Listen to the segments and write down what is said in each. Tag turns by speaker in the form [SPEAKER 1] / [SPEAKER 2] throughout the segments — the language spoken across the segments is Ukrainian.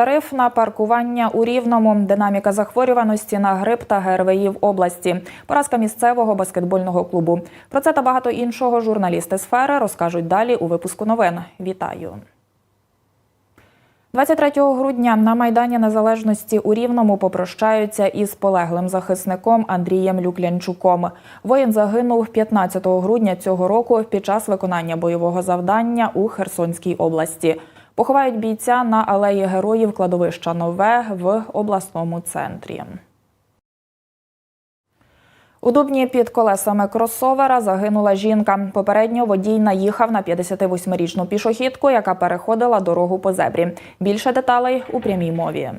[SPEAKER 1] Тариф на паркування у Рівному, динаміка захворюваності на грип та ГРВІ в області, поразка місцевого баскетбольного клубу. Про це та багато іншого журналісти сфери розкажуть далі у випуску новин. Вітаю. 23 грудня на Майдані Незалежності у Рівному попрощаються із полеглим захисником Андрієм Люклянчуком. Воїн загинув 15 грудня цього року під час виконання бойового завдання у Херсонській області. Поховають бійця на алеї героїв кладовища Нове в обласному центрі. У Дубні під колесами кросовера загинула жінка. Попередньо водій наїхав на 58-річну пішохідку, яка переходила дорогу по зебрі. Більше деталей у прямій мові.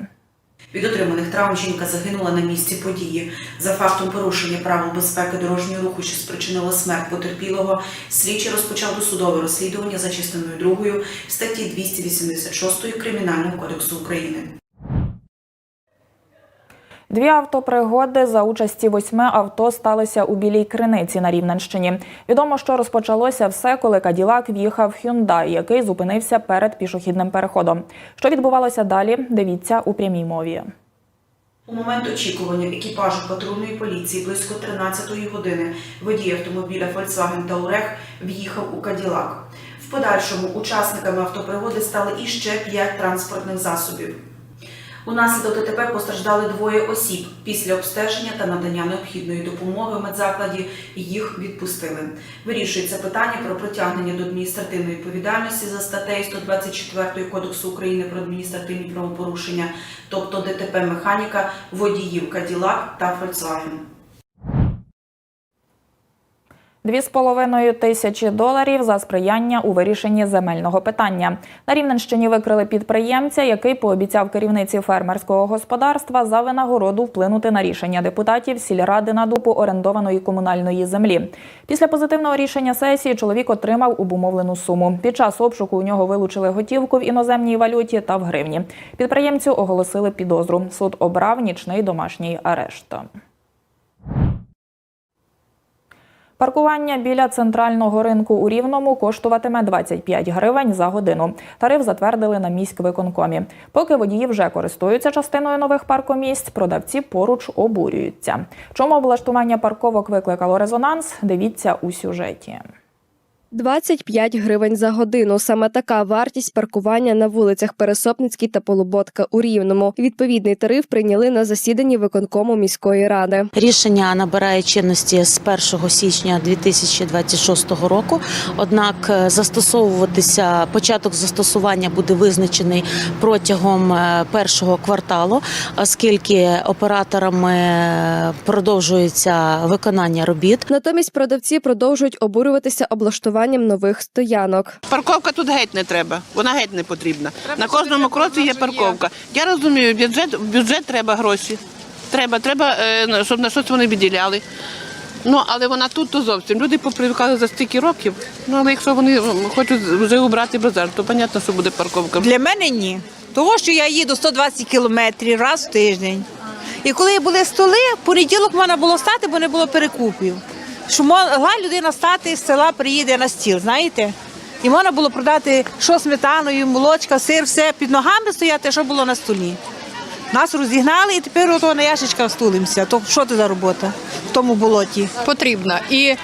[SPEAKER 2] Від отриманих травм жінка загинула на місці події. За фактом порушення правил безпеки дорожнього руху, що спричинило смерть потерпілого, слідчий розпочав досудове розслідування за частиною 2 статті 286 Кримінального кодексу України.
[SPEAKER 1] Дві автопригоди за участі восьми авто сталися у Білій Криниці на Рівненщині. Відомо, що розпочалося все, коли Каділак в'їхав Hyundai, який зупинився перед пішохідним переходом. Що відбувалося далі? Дивіться у прямій мові.
[SPEAKER 2] У момент очікування екіпажу патрульної поліції близько 13-ї години водій автомобіля Volkswagen Touareg в'їхав у Каділак. В подальшому учасниками автопригоди стали іще 5 транспортних засобів. Унаслідок ДТП постраждали двоє осіб. Після обстеження та надання необхідної допомоги в медзакладі їх відпустили. Вирішується питання про притягнення до адміністративної відповідальності за статтею 124 Кодексу України про адміністративні правопорушення, тобто ДТП механіка, водіїв Каділак та
[SPEAKER 1] Фольксваген. 2,5 тисячі доларів за сприяння у вирішенні земельного питання на Рівненщині викрили підприємця, який пообіцяв керівниці фермерського господарства за винагороду вплинути на рішення депутатів сільради на дупу орендованої комунальної землі. Після позитивного рішення сесії чоловік отримав обумовлену суму. Під час обшуку у нього вилучили готівку в іноземній валюті та в гривні. Підприємцю оголосили підозру. Суд обрав нічний домашній арешт. Паркування біля центрального ринку у Рівному коштуватиме 25 гривень за годину. Тариф затвердили на міськвиконкомі. Поки водії вже користуються частиною нових паркомісць, продавці поруч обурюються. Чому облаштування парковок викликало резонанс? Дивіться у сюжеті.
[SPEAKER 3] 25 гривень за годину. Саме така вартість паркування на вулицях Пересопницькій та Полуботка у Рівному. Відповідний тариф прийняли на засіданні виконкому міської ради.
[SPEAKER 4] Рішення набирає чинності з 1 січня 2026 року. Однак е, застосовуватися початок застосування буде визначений протягом е, першого кварталу, оскільки операторами е, продовжується виконання робіт.
[SPEAKER 3] Натомість продавці продовжують обурюватися облаштуванням нових стоянок.
[SPEAKER 5] Парковка тут геть не треба, вона геть не потрібна. На кожному кроці є парковка. Я розумію, бюджет, в бюджет треба гроші. Треба, треба, е, щоб на щось вони виділяли. Ну, але вона тут то зовсім. Люди попривикали за стільки років. Ну, але якщо вони хочуть вже убрати базар, то зрозуміло, що буде парковка.
[SPEAKER 6] Для мене ні. Того, що я їду 120 кілометрів раз в тиждень. І коли були столи, в понеділок можна було стати, бо не було перекупів. Що могла людина стати з села, приїде на стіл, знаєте? І можна було продати що сметаною, молочка, сир, все під ногами стояти, що було на столі. Нас розігнали і тепер ото на яшечках стулимося. То що це за робота в тому болоті?
[SPEAKER 7] потрібна. І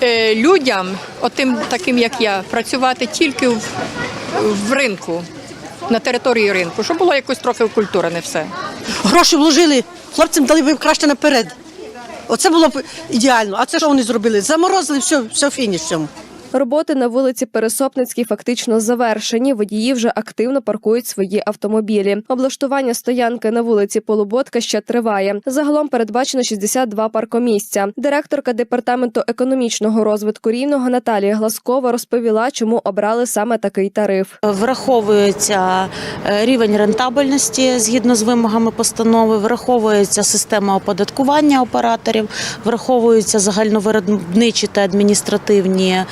[SPEAKER 7] е, людям, отим таким як я, працювати тільки в, в ринку, на території ринку, щоб було якось трохи вкультурене все.
[SPEAKER 8] Гроші вложили, хлопцям дали б краще наперед. Оце було б ідеально. А це що вони зробили? Заморозили все, все фініш.
[SPEAKER 3] Роботи на вулиці Пересопницькій фактично завершені. Водії вже активно паркують свої автомобілі. Облаштування стоянки на вулиці Полуботка ще триває. Загалом передбачено 62 паркомісця. Директорка департаменту економічного розвитку рівного Наталія Гласкова розповіла, чому обрали саме такий тариф.
[SPEAKER 4] Враховується е, рівень рентабельності згідно з вимогами постанови, враховується система оподаткування операторів, враховуються загальновиробничі та адміністративні е,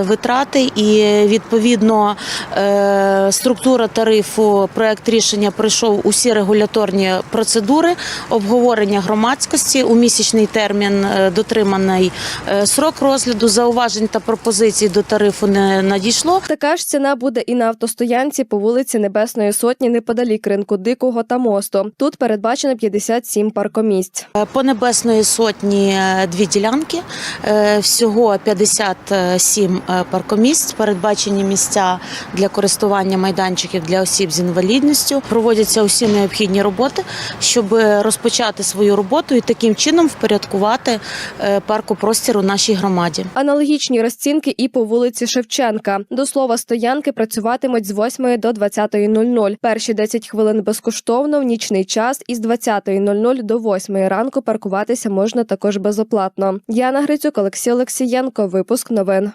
[SPEAKER 4] витрати, і відповідно е, структура тарифу, проект рішення пройшов усі регуляторні процедури, обговорення громадськості у місячний термін е, дотриманий е, срок розгляду зауважень та пропозицій до тарифу не надійшло.
[SPEAKER 3] Така ж ціна буде і на автостоянці по вулиці Небесної Сотні неподалік ринку Дикого та мосту. Тут передбачено 57 паркомісць.
[SPEAKER 4] Е, По небесної сотні е, дві ділянки, е, всього 57 е, паркомісць, передбачені місця для користування майданчиків для осіб з інвалідністю. Проводяться усі необхідні роботи, щоб розпочати свою роботу і таким чином впорядкувати е, паркопростір у нашій громаді.
[SPEAKER 3] Аналогічні розцінки і по вулиці Шевченка. До слова, стоянки працюватимуть з 8 до 20.00. Перші 10 хвилин безкоштовно в нічний час із 20.00 до 8 ранку паркуватися можна також безоплатно. Яна Грицюк, Олексій Олексієнко. Випуск новин.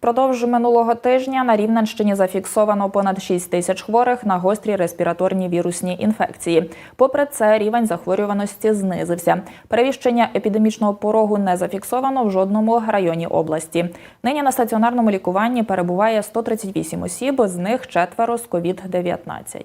[SPEAKER 1] Впродовж минулого тижня на Рівненщині зафіксовано понад 6 тисяч хворих на гострі респіраторні вірусні інфекції. Попри це, рівень захворюваності знизився. Перевіщення епідемічного порогу не зафіксовано в жодному районі області. Нині на стаціонарному лікуванні перебуває 138 осіб, з них четверо з COVID-19.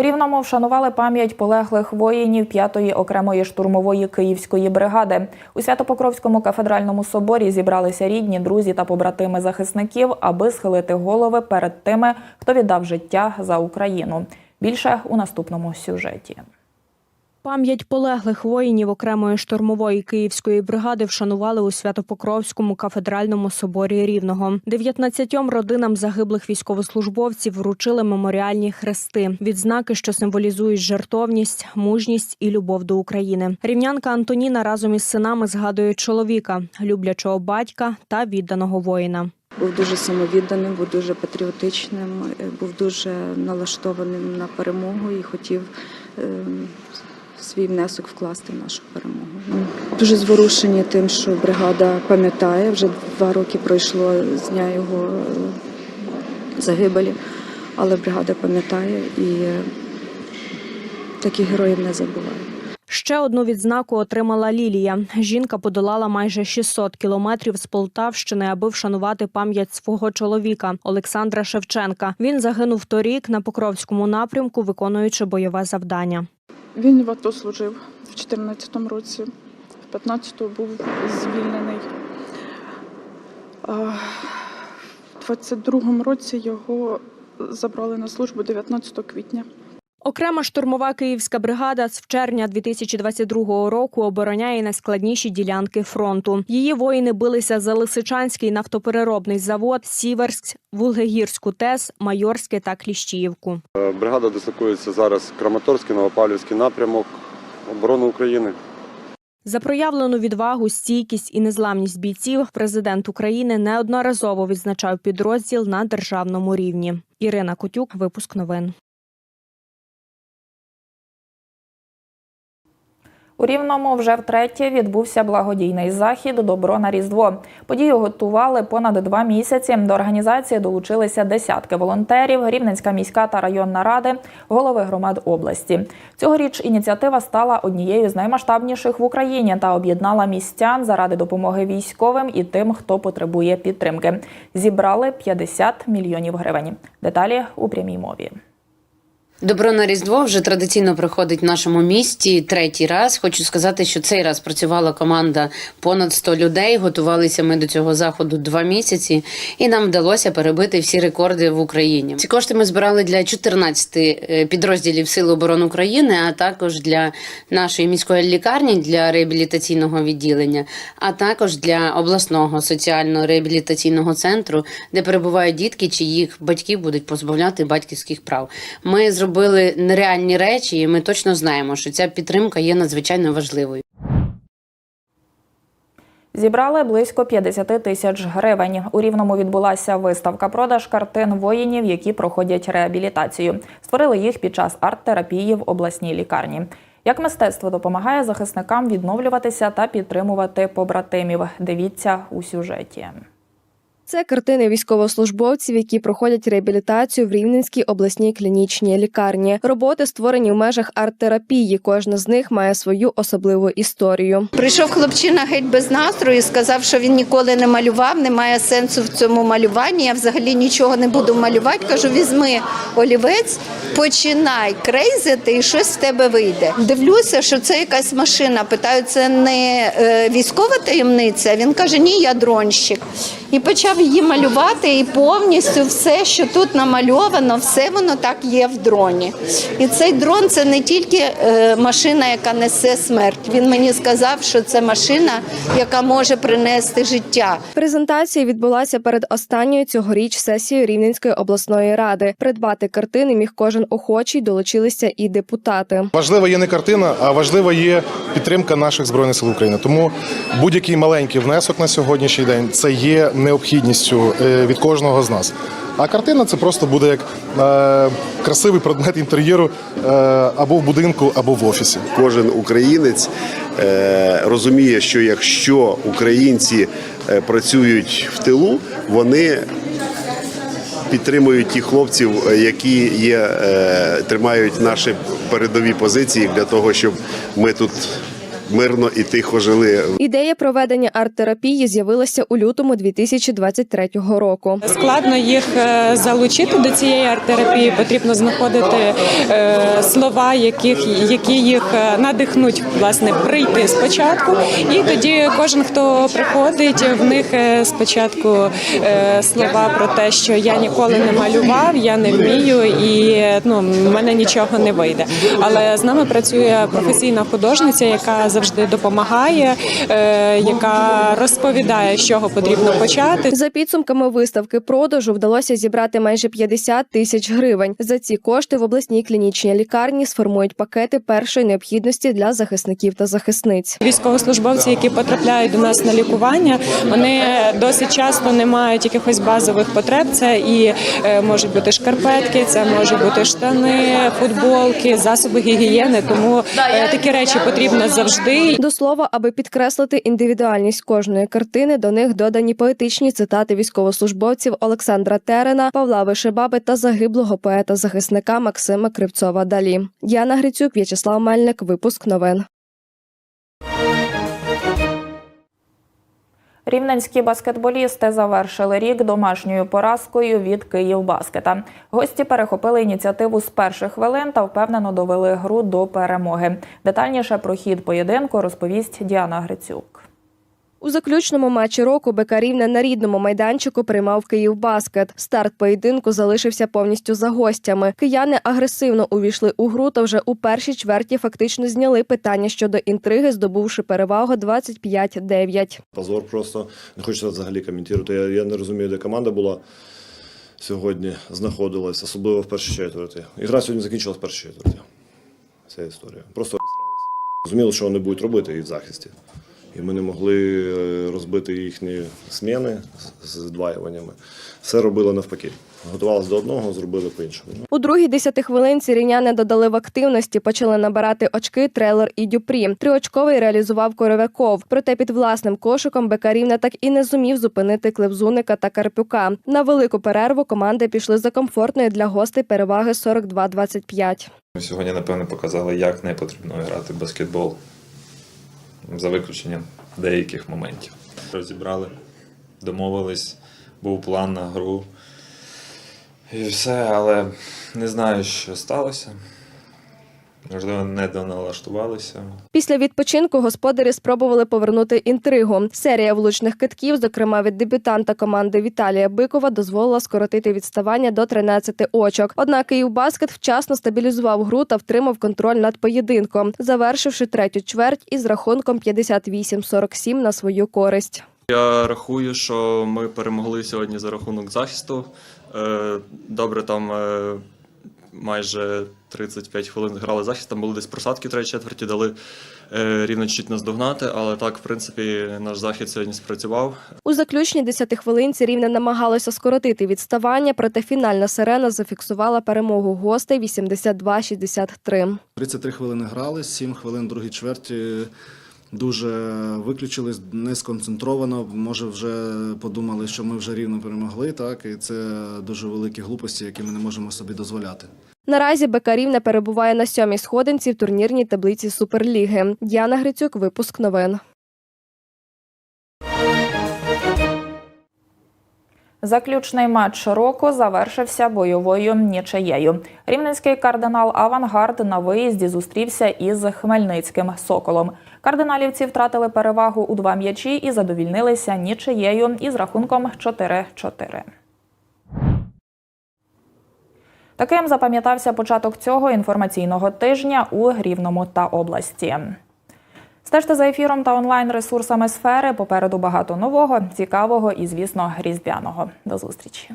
[SPEAKER 1] У Рівному вшанували пам'ять полеглих воїнів 5-ї окремої штурмової київської бригади. У Святопокровському кафедральному соборі зібралися рідні, друзі та побратими захисників, аби схилити голови перед тими, хто віддав життя за Україну. Більше у наступному сюжеті.
[SPEAKER 9] Пам'ять полеглих воїнів окремої штурмової київської бригади вшанували у Святопокровському кафедральному соборі Рівного. 19 родинам загиблих військовослужбовців вручили меморіальні хрести, відзнаки, що символізують жертовність, мужність і любов до України. Рівнянка Антоніна разом із синами згадує чоловіка, люблячого батька та відданого воїна.
[SPEAKER 10] Був дуже самовідданим, був дуже патріотичним, е, був дуже налаштованим на перемогу і хотів е, свій внесок вкласти в нашу перемогу. Дуже зворушені тим, що бригада пам'ятає. Вже два роки пройшло з дня його е, загибелі, але бригада пам'ятає і е, таких героїв не забуває.
[SPEAKER 9] Ще одну відзнаку отримала Лілія. Жінка подолала майже 600 кілометрів з Полтавщини, аби вшанувати пам'ять свого чоловіка Олександра Шевченка. Він загинув торік на Покровському напрямку, виконуючи бойове завдання.
[SPEAKER 11] Він в АТО служив в 2014 році, в 15-му був звільнений. У В 22-му році його забрали на службу 19 квітня.
[SPEAKER 9] Окрема штурмова київська бригада з червня 2022 року обороняє найскладніші ділянки фронту. Її воїни билися за Лисичанський нафтопереробний завод, Сіверськ, Вулгегірську ТЕС, Майорське та Кліщіївку.
[SPEAKER 12] Е, Бригада дислокується зараз Краматорський, Новопавлівський напрямок оборони України.
[SPEAKER 9] За проявлену відвагу, стійкість і незламність бійців президент України неодноразово відзначав підрозділ на державному рівні. Ірина Котюк, випуск новин.
[SPEAKER 1] У Рівному вже втретє відбувся благодійний захід Добро на Різдво. Подію готували понад два місяці. До організації долучилися десятки волонтерів, Рівненська міська та районна ради, голови громад області. Цьогоріч ініціатива стала однією з наймасштабніших в Україні та об'єднала містян заради допомоги військовим і тим, хто потребує підтримки. Зібрали 50 мільйонів гривень. Деталі у прямій мові.
[SPEAKER 13] Добро на Різдво вже традиційно проходить в нашому місті третій раз. Хочу сказати, що цей раз працювала команда понад 100 людей. Готувалися ми до цього заходу два місяці, і нам вдалося перебити всі рекорди в Україні. Ці кошти ми збирали для 14 е, підрозділів Сил оборони України, а також для нашої міської лікарні для реабілітаційного відділення, а також для обласного соціально-реабілітаційного центру, де перебувають дітки, чиїх батьків будуть позбавляти батьківських прав. Ми зробили нереальні речі, і ми точно знаємо, що ця підтримка є надзвичайно важливою.
[SPEAKER 1] Зібрали близько 50 тисяч гривень. У Рівному відбулася виставка-продаж картин воїнів, які проходять реабілітацію. Створили їх під час арт-терапії в обласній лікарні. Як мистецтво допомагає захисникам відновлюватися та підтримувати побратимів? Дивіться у сюжеті.
[SPEAKER 3] Це картини військовослужбовців, які проходять реабілітацію в Рівненській обласній клінічній лікарні. Роботи створені в межах арт-терапії. Кожна з них має свою особливу історію.
[SPEAKER 14] Прийшов хлопчина геть без настрою, сказав, що він ніколи не малював, немає сенсу в цьому малюванні. Я взагалі нічого не буду малювати. Кажу, візьми олівець, починай крейзити, і щось з тебе вийде. Дивлюся, що це якась машина. Питаю, це не е, військова таємниця. Він каже, ні, я дронщик. І почав її малювати, і повністю все, що тут намальовано, все воно так є в дроні. І цей дрон це не тільки е, машина, яка несе смерть. Він мені сказав, що це машина, яка може принести життя.
[SPEAKER 3] Презентація відбулася перед останньою цьогоріч сесією Рівненської обласної ради. Придбати картини міг кожен охочий, долучилися і депутати.
[SPEAKER 15] Важлива є не картина, а важлива є підтримка наших збройних сил України. Тому будь-який маленький внесок на сьогоднішній день це є необхідністю е, від кожного з нас. А картина це просто буде як е, красивий предмет інтер'єру е, або в будинку, або в офісі.
[SPEAKER 16] Кожен українець е, розуміє, що якщо українці е, працюють в тилу, вони підтримують тих хлопців, е, які є, тримають наші передові позиції для того, щоб ми тут мирно і тихо жили.
[SPEAKER 3] Ідея проведення арт-терапії з'явилася у лютому 2023 року.
[SPEAKER 17] Складно їх е, залучити до цієї арт-терапії. Потрібно знаходити е, слова, яких які їх е, надихнуть власне прийти спочатку. І тоді кожен, хто приходить, в них спочатку слова про те, що я ніколи не малював, я не вмію, і ну в мене нічого не вийде. Але з нами працює професійна художниця, яка завжди допомагає, е, яка розповідає, з чого потрібно почати.
[SPEAKER 3] За підсумками виставки продажу вдалося зібрати майже 50 тисяч гривень. За ці кошти в обласній клінічній лікарні сформують пакети першої необхідності для захисників та захисниць.
[SPEAKER 17] Військовослужбовці, які потрапляють до нас на лікування, вони досить часто не мають якихось базових потреб. Це і е, можуть бути шкарпетки, це можуть бути штани, футболки, засоби гігієни. Тому е, такі речі потрібно завжди.
[SPEAKER 3] До слова, аби підкреслити індивідуальність кожної картини, до них додані поетичні цитати військовослужбовців Олександра Терена, Павла Вишебаби та загиблого поета-захисника Максима Кривцова. Далі Яна Грицюк, В'ячеслав Мельник. Випуск новин.
[SPEAKER 1] Рівненські баскетболісти завершили рік домашньою поразкою від Київбаскета. Гості перехопили ініціативу з перших хвилин та впевнено довели гру до перемоги. Детальніше про хід поєдинку розповість Діана Грицюк.
[SPEAKER 3] У заключному матчі року БК на рідному майданчику приймав Київбаскет. Старт поєдинку залишився повністю за гостями. Кияни агресивно увійшли у гру та вже у першій чверті фактично зняли питання щодо інтриги, здобувши перевагу 25-9.
[SPEAKER 18] Позор просто не хочу взагалі коментувати. Я, я не розумію, де команда була сьогодні, знаходилась, особливо в першій четверті. Ігра сьогодні закінчилась в першій четверті. Ця історія. Просто розуміло, що вони будуть робити і в захисті. І ми не могли е, розбити їхні зміни з здваюваннями. Все робили навпаки. Готувалися до одного, зробили по-іншому.
[SPEAKER 3] У другій десятихвилинці рівняни додали в активності, почали набирати очки трейлер і дюпрі. Триочковий реалізував Коровяков. Проте під власним кошиком БК Рівне так і не зумів зупинити Клевзуника та Карпюка. На велику перерву команди пішли за комфортної для гостей переваги 42-25.
[SPEAKER 19] Ми сьогодні, напевно, показали, як не потрібно грати в баскетбол за виключенням деяких моментів. Розібрали, домовились, був план на гру. І все, але не знаю, що сталося. Можливо, не доналаштувалися.
[SPEAKER 3] Після відпочинку господарі спробували повернути інтригу. Серія влучних китків, зокрема від дебютанта команди Віталія Бикова, дозволила скоротити відставання до 13 очок. Однак Київбаскет вчасно стабілізував гру та втримав контроль над поєдинком, завершивши третю чверть із рахунком 58-47 на свою користь.
[SPEAKER 20] Я рахую, що ми перемогли сьогодні за рахунок захисту. Е, Добре, там е, майже 35 хвилин грали захист, там були десь просадки в третій четверті, дали е, рівно чуть наздогнати, але так, в принципі, наш захід сьогодні спрацював.
[SPEAKER 3] У заключній десятихвилинці рівне намагалося скоротити відставання, проте фінальна сирена зафіксувала перемогу гостей 82-63.
[SPEAKER 21] 33 хвилини грали, 7 хвилин в другій чверті дуже виключились, не сконцентровано. Може, вже подумали, що ми вже рівно перемогли. Так, і це дуже великі глупості, які ми не можемо собі дозволяти.
[SPEAKER 3] Наразі Бекарівна перебуває на сьомій сходинці в турнірній таблиці Суперліги. Діана Грицюк, випуск новин.
[SPEAKER 1] Заключний матч року завершився бойовою нічиєю. Рівненський кардинал Авангард на виїзді зустрівся із Хмельницьким Соколом. Кардиналівці втратили перевагу у два м'ячі і задовільнилися нічиєю із рахунком 4-4. Таким запам'ятався початок цього інформаційного тижня у Рівному та області. Стежте за ефіром та онлайн ресурсами сфери. Попереду багато нового, цікавого і, звісно, різдвяного. До зустрічі.